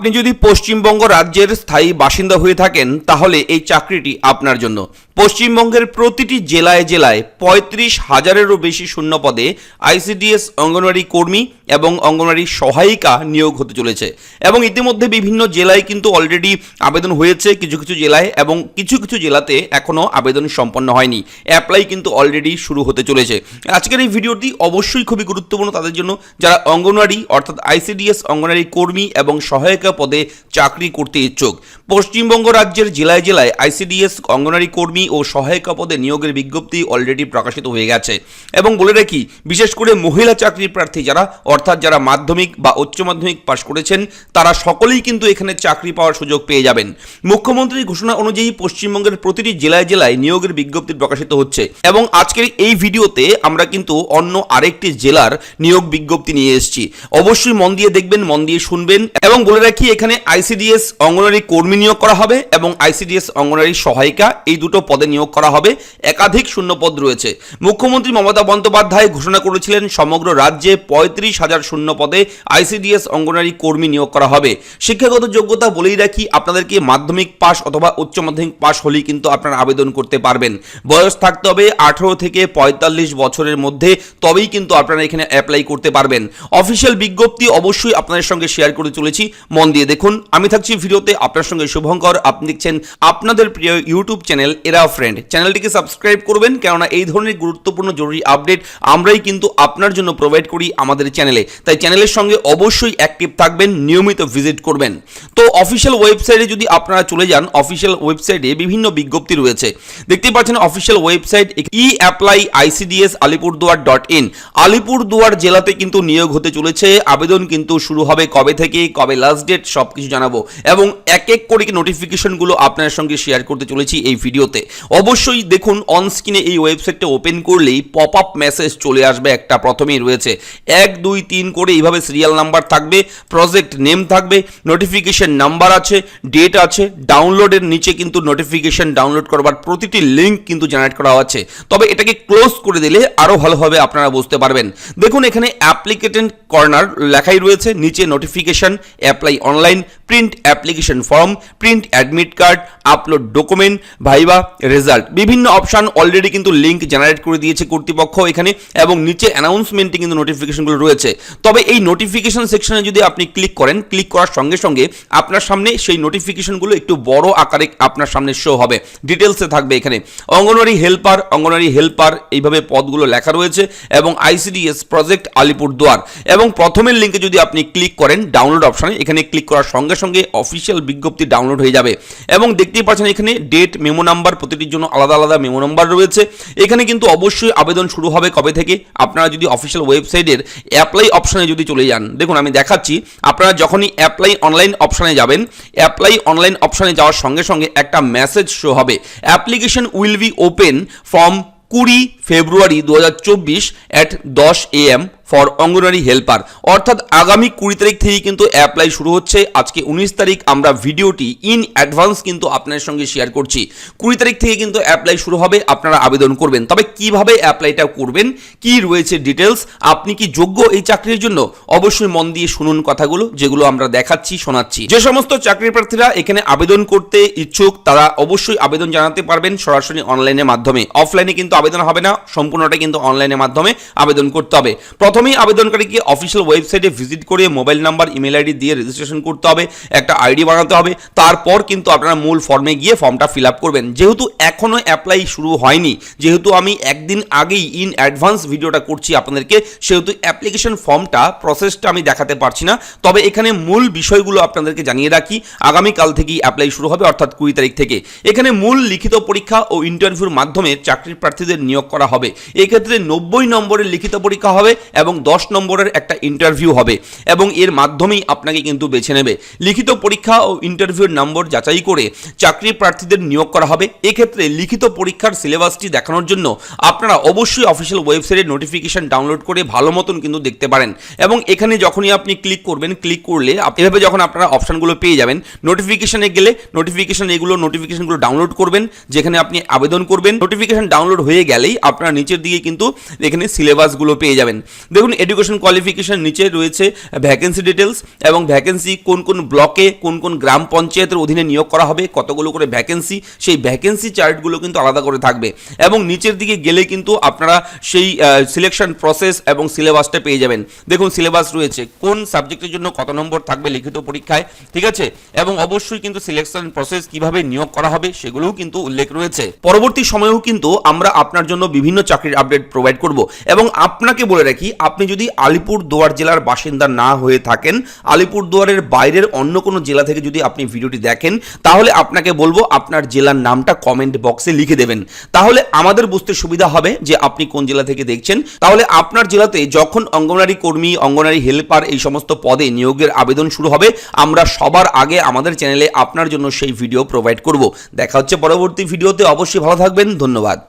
আপনি যদি পশ্চিমবঙ্গ রাজ্যের স্থায়ী বাসিন্দা হয়ে থাকেন, তাহলে এই চাকরিটি আপনার জন্য। পশ্চিমবঙ্গের প্রতিটি জেলায় জেলায় পঁয়ত্রিশ হাজারেরও বেশি শূন্য পদে আইসিডিএস অঙ্গনওয়াড়ি কর্মী এবং অঙ্গনওয়াড়ি সহায়িকা নিয়োগ হতে চলেছে। এবং ইতিমধ্যে বিভিন্ন জেলায় কিন্তু অলরেডি আবেদন হয়েছে কিছু কিছু জেলায় এবং কিছু কিছু জেলাতে এখনও আবেদন সম্পন্ন হয়নি। অ্যাপ্লাই কিন্তু অলরেডি শুরু হতে চলেছে। আজকের এই ভিডিওটি অবশ্যই খুবই গুরুত্বপূর্ণ। তাদের জন্য যারা অঙ্গনওয়াড়ি অর্থাৎ আইসিডিএস অঙ্গনওয়াড়ি কর্মী এবং সহায়িকা পদে চাকরি করতে ইচ্ছুক। পশ্চিমবঙ্গ রাজ্যের জেলায় জেলায় আইসিডিএস, অঙ্গনওয়াড়ি কর্মী ও সহায়িকা পদে নিয়োগের বিজ্ঞপ্তি অলরেডি প্রকাশিত হয়ে গেছে। এবং বলে রাখি, বিশেষ করে মহিলা চাকরি প্রার্থী যারা, অর্থাৎ যারা মাধ্যমিক বা উচ্চ মাধ্যমিক পাশ করেছেন, তারা সকলেই কিন্তু এখানে চাকরি পাওয়ার সুযোগ পেয়ে যাবেন। মুখ্যমন্ত্রীর ঘোষণা অনুযায়ী পশ্চিমবঙ্গের প্রতিটি জেলায় জেলায় নিয়োগের বিজ্ঞপ্তি প্রকাশিত হচ্ছে। এবং আজকের এই ভিডিওতে আমরা কিন্তু অন্য আরেকটি জেলার নিয়োগ বিজ্ঞপ্তি নিয়ে এসেছি। অবশ্যই মন দিয়ে দেখবেন, মন দিয়ে শুনবেন। এবং বলে রাখি এখানে আইসিডিএস অঙ্গনওয়াড়ি কর্মী নিয়োগ করা হবে এবং আইসিডিএস অঙ্গনওয়াড়ি সহায়িকা এই দুটো পদে নিয়োগ করা হবে? একাধিক শূন্যপদ রয়েছে। মুখ্যমন্ত্রী মমতা বন্দ্যোপাধ্যায় ঘোষণা করেছিলেন সমগ্র রাজ্যে পঁয়ত্রিশ হাজার শূন্য পদে আইসিডিএস অঙ্গনওয়াড়ি কর্মী নিয়োগ করা হবে। শিক্ষাগত যোগ্যতা বলেই রাখি, আপনাদেরকে মাধ্যমিক পাস অথবা উচ্চ মাধ্যমিক পাস হলেই কিন্তু আপনারা আবেদন করতে পারবেন। বয়স থাকতে হবে আঠেরো থেকে পঁয়তাল্লিশ বছরের মধ্যে, তবেই কিন্তু আপনারা এখানে অ্যাপ্লাই করতে পারবেন। অফিসিয়াল বিজ্ঞপ্তি অবশ্যই আপনাদের সঙ্গে শেয়ার করে চলেছি। মন দিয়ে দেখুন। আমি থাকছি ভিডিওতে আপনার সঙ্গে শুভঙ্কর। আপনি দেখছেন আপনাদের প্রিয় ইউটিউব চ্যানেল এরা ফ্রেন্ড। চ্যানেলটিকে সাবস্ক্রাইব করবেন, কেননা এই ধরনের গুরুত্বপূর্ণ জরুরি আপডেট আমরাই কিন্তু আপনার জন্য প্রোভাইড করি আমাদের চ্যানেলে। তাই চ্যানেলের সঙ্গে অবশ্যই অ্যাক্টিভ থাকবেন, নিয়মিত ভিজিট করবেন। তো অফিসিয়াল ওয়েবসাইটে যদি আপনারা চলে যান অফিসিয়াল ওয়েবসাইটে বিভিন্ন বিজ্ঞপ্তি রয়েছে। দেখতেই পাচ্ছেন official website E apply ICDS Alipurduar dot in Alipurduar জেলাতে কিন্তু নিয়োগ হতে চলেছে। আবেদন কিন্তু শুরু হবে কবে থেকে, কবে লাস্ট ডেট সব কিছু জানাব এবং এক এক করে নোটিফিকেশনগুলো আপনার সঙ্গে শেয়ার করতে চলেছি এই ভিডিওতে। অবশ্যই দেখুন অন স্ক্রিনে এই ওয়েবসাইটটা ওপেন করলেই পপ আপ মেসেজ চলে আসবে একটা প্রথমেই রয়েছে। এক, দুই, তিন করে এইভাবে সিরিয়াল নাম্বার থাকবে প্রজেক্ট নেম থাকবে নোটিফিকেশন নাম্বার আছে ডেট আছে ডাউনলোডের নিচে কিন্তু নোটিফিকেশন ডাউনলোড করবার প্রতিটি লিঙ্ক কিন্তু জেনারেট করা আছে। তবে এটাকে ক্লোজ করে দিলে আরও ভালোভাবে আপনারা বুঝতে পারবেন। দেখুন, এখানে অ্যাপ্লিকেটেন্ট কর্নার লেখাই রয়েছে, নিচে notification apply online print application form print admit card upload document viva result বিভিন্ন অপশান অলরেডি কিন্তু লিঙ্ক জেনারেট করে দিয়েছে কর্তৃপক্ষ এখানে এবং নিচে অ্যানাউন্সমেন্টে কিন্তু নোটিফিকেশনগুলো রয়েছে। তবে এই নোটিফিকেশন সেকশনে যদি আপনি ক্লিক করেন ক্লিক করার সঙ্গে সঙ্গে আপনার সামনে সেই নোটিফিকেশনগুলো একটু বড় আকারে আপনার সামনে শো হবে। ডিটেলসে থাকবে এখানে। অঙ্গনওয়াড়ি হেল্পার অঙ্গনওয়াড়ি হেল্পার এইভাবে পদগুলো লেখা রয়েছে এবং আইসিডিএস প্রজেক্ট আলিপুরদুয়ার এবং প্রথমের লিঙ্কে যদি আপনি ক্লিক করেন ডাউনলোড অপশানে এখানে ক্লিক করার সঙ্গে সঙ্গে অফিসিয়াল বিজ্ঞপ্তি ডাউনলোড হয়ে যাবে। এবং দেখতেই পাচ্ছেন এখানে ডেট মেমো নাম্বার প্রতিটির জন্য আলাদা আলাদা মেমো নাম্বার রয়েছে। এখানে কিন্তু অবশ্যই আবেদন শুরু হবে কবে থেকে? আপনারা যদি অফিসিয়াল ওয়েবসাইটের অ্যাপ্লাই অপশানে যদি চলে যান, দেখুন আমি দেখাচ্ছি, আপনারা যখনই অ্যাপ্লাই অনলাইন অপশানে যাবেন অ্যাপ্লাই অনলাইন অপশানে যাওয়ার সঙ্গে সঙ্গে একটা মেসেজ শো হবে। Application will be open from কুড়ি ফেব্রুয়ারি দু হাজার চব্বিশ অ্যাট দশ A M for Anganwadi helper অর্থাৎ আগামী কুড়ি তারিখ থেকে কিন্তু অ্যাপ্লাই শুরু হচ্ছে। আজকে উনিশ তারিখ আমরা ভিডিওটি ইন অ্যাডভান্স কিন্তু আপনার সঙ্গে শেয়ার করছি। কুড়ি তারিখ থেকে কিন্তু অ্যাপ্লাই শুরু হবে, আপনারা আবেদন করবেন। তবে কীভাবে অ্যাপ্লাইটা করবেন, কি রয়েছে ডিটেলস আপনি কি যোগ্য এই চাকরির জন্য? অবশ্যই মন দিয়ে শুনুন কথাগুলো, যেগুলো আমরা দেখাচ্ছি, শোনাচ্ছি। যে সমস্ত চাকরি প্রার্থীরা এখানে আবেদন করতে ইচ্ছুক, তারা অবশ্যই আবেদন জানাতে পারবেন সরাসরি অনলাইনের মাধ্যমে। অফলাইনে কিন্তু আবেদন হবে না সম্পূর্ণটা কিন্তু অনলাইনের মাধ্যমে আবেদন করতে হবে। প্রথমেই আবেদনকারীকে অফিসিয়াল ওয়েবসাইটে ভিজিট করে মোবাইল নাম্বার ইমেল আইডি দিয়ে রেজিস্ট্রেশন করতে হবে, একটা আইডি বানাতে হবে। তারপর কিন্তু আপনারা মূল ফর্মে গিয়ে ফর্মটা ফিল আপ করবেন। যেহেতু এখনও অ্যাপ্লাই শুরু হয়নি, যেহেতু আমি একদিন আগেই ইন অ্যাডভান্স ভিডিওটা করছি আপনাদেরকে, সেহেতু অ্যাপ্লিকেশন ফর্মটা প্রসেসটা আমি দেখাতে পারছি না। তবে এখানে মূল বিষয়গুলো আপনাদেরকে জানিয়ে রাখি। আগামীকাল থেকেই অ্যাপ্লাই শুরু হবে, অর্থাৎ কুড়ি তারিখ থেকে। এখানে মূল লিখিত পরীক্ষা ও ইন্টারভিউর মাধ্যমে চাকরির প্রার্থীদের নিয়োগ করা হবে। এক্ষেত্রে নব্বই নম্বরের লিখিত পরীক্ষা হবে এবং দশ নম্বরের একটা ইন্টারভিউ হবে এবং এর মাধ্যমেই আপনাকে কিন্তু বেছে নেবে। লিখিত পরীক্ষা ও ইন্টারভিউর নম্বর যাচাই করে চাকরি প্রার্থীদের নিয়োগ করা হবে। এক্ষেত্রে লিখিত পরীক্ষার সিলেবাসটি দেখানোর জন্য আপনারা অবশ্যই অফিসিয়াল ওয়েবসাইটে নোটিফিকেশন ডাউনলোড করে ভালো মতন কিন্তু দেখতে পারেন এবং এখানে যখনই আপনি ক্লিক করবেন ক্লিক করলে এভাবে যখন আপনারা অপশানগুলো পেয়ে যাবেন নোটিফিকেশনে গেলে নোটিফিকেশন এগুলো নোটিফিকেশনগুলো ডাউনলোড করবেন, যেখানে আপনি আবেদন করবেন। নোটিফিকেশন ডাউনলোড হয়ে গেলেই আপনারা নিচের দিকে কিন্তু এখানে সিলেবাসগুলো পেয়ে যাবেন। দেখুন এডুকেশন কোয়ালিফিকেশন নিচে রয়েছে ভ্যাকেন্সি ডিটেলস এবং ভ্যাকেন্সি কোন কোন ব্লকে কোন কোন গ্রাম পঞ্চায়েতের অধীনে নিয়োগ করা হবে, কতগুলো করে ভ্যাকেন্সি সেই ভ্যাকেন্সি চার্টগুলো কিন্তু আলাদা করে থাকবে। এবং নিচের দিকে গেলে কিন্তু আপনারা সেই সিলেকশন প্রসেস এবং সিলেবাসটা পেয়ে যাবেন। দেখুন সিলেবাস রয়েছে। কোন সাবজেক্টের জন্য কত নম্বর থাকবে লিখিত পরীক্ষায়, ঠিক আছে? এবং অবশ্যই কিন্তু সিলেকশন প্রসেস কীভাবে নিয়োগ করা হবে, সেগুলোও কিন্তু উল্লেখ রয়েছে। পরবর্তী সময়েও কিন্তু আমরা আপনার জন্য বিভিন্ন চাকরির আপডেট প্রোভাইড করব। এবং আপনাকে বলে রাখি, আপনি যদি আলিপুর দুয়ার জেলার বাসিন্দা না হয়ে থাকেন আলিপুর দুয়ারের বাইরের অন্য কোনো জেলা থেকে যদি আপনি ভিডিওটি দেখেন, তাহলে আপনাকে বলব আপনার জেলার নামটা কমেন্ট বক্সে লিখে দেবেন। তাহলে আমাদের বুঝতে সুবিধা হবে যে আপনি কোন জেলা থেকে দেখছেন। তাহলে আপনার জেলাতে যখন অঙ্গনওয়াড়ি কর্মী অঙ্গনওয়াড়ি হেল্পার এই সমস্ত পদে নিয়োগের আবেদন শুরু হবে, আমরা সবার আগে আমাদের চ্যানেলে আপনার জন্য সেই ভিডিও প্রোভাইড করব। দেখা হচ্ছে পরবর্তী ভিডিওতে অবশ্যই ভালো থাকবেন, ধন্যবাদ।